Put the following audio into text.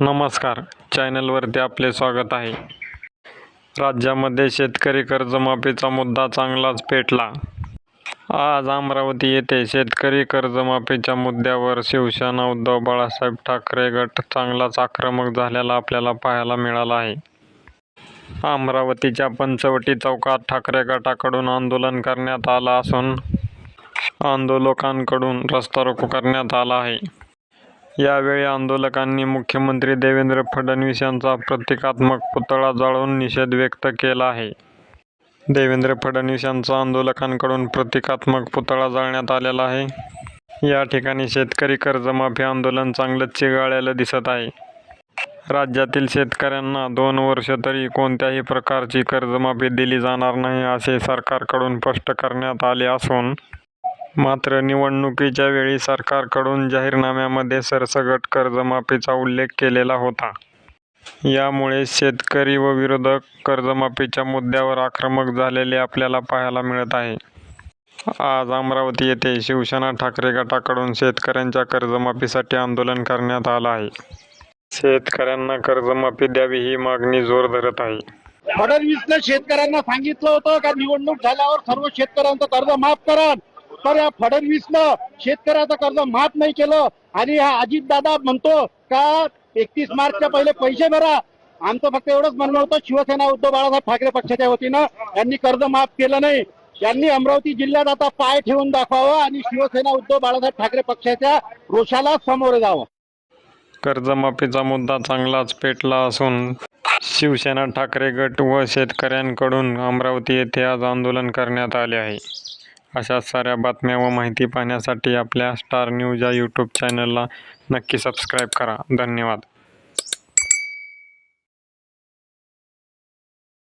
नमस्कार. चॅनलवरती आपले स्वागत आहे. राज्यामध्ये शेतकरी कर्जमाफीचा मुद्दा चांगलाच पेटला. आज अमरावती येथे शेतकरी कर्जमाफीच्या मुद्द्यावर शिवसेना उद्धव बाळासाहेब ठाकरे गट चांगलाच आक्रमक झालेला आपल्याला पाहायला मिळाला आहे. अमरावतीच्या पंचवटी चौकात ठाकरे गटाकडून आंदोलन करण्यात आलं असून आंदोलकांकडून रस्ता रोको करण्यात आला आहे. यावेळी आंदोलकांनी मुख्यमंत्री देवेंद्र फडणवीस यांचा प्रतिकात्मक पुतळा जाळून निषेध व्यक्त केला आहे. देवेंद्र फडणवीस यांचा आंदोलकांकडून प्रतिकात्मक पुतळा जाळण्यात आलेला आहे. या ठिकाणी शेतकरी कर्जमाफी आंदोलन चांगलंच चिघाळलेलं दिसत आहे. राज्यातील शेतकऱ्यांना दोन वर्ष तरी कोणत्याही प्रकारची कर्जमाफी दिली जाणार नाही असे सरकारकडून स्पष्ट करण्यात आले असून मात्र निवडणुकीच्या वेळी सरकारकडून जाहीरनाम्यामध्ये सरसगट कर्जमाफीचा उल्लेख केलेला होता. यामुळे शेतकरी व विरोधक कर्जमाफीच्या मुद्द्यावर आक्रमक झालेले आपल्याला पाहायला मिळत आहे. आज अमरावती येथे शिवसेना ठाकरे गटाकडून शेतकऱ्यांच्या कर्जमाफीसाठी आंदोलन करण्यात आलं आहे. शेतकऱ्यांना कर्जमाफी द्यावी ही मागणी जोर धरत आहे. फडणवीसनं शेतकऱ्यांना सांगितलं होतं का निवडणूक झाल्यावर सर्व शेतकऱ्यांचं कर्ज माफ करा तर या फडणवीसनं शेतकऱ्याचं कर्ज माफ नाही केलं. आणि हा अजित दादा म्हणतो का एकतीस मार्चच्या पहिले पैसे भरा. आमचं फक्त एवढंच म्हणणं होतं शिवसेना उद्धव बाळासाहेब ठाकरे पक्षाच्या वतीनं यांनी कर्ज माफ केलं नाही. यांनी अमरावती जिल्ह्यात आता पाय ठेवून दाखवावं आणि शिवसेना उद्धव बाळासाहेब ठाकरे पक्षाच्या रोषाला समोर जावं. कर्जमाफीचा मुद्दा चांगलाच पेटला असून शिवसेना ठाकरे गट व शेतकऱ्यांकडून अमरावती येथे आज आंदोलन करण्यात आले आहे. अशा साऱ्या बातम्या व माहिती पाहण्यासाठी आपल्या स्टार न्यूज या यूट्यूब चॅनलला नक्की सबस्क्राईब करा. धन्यवाद.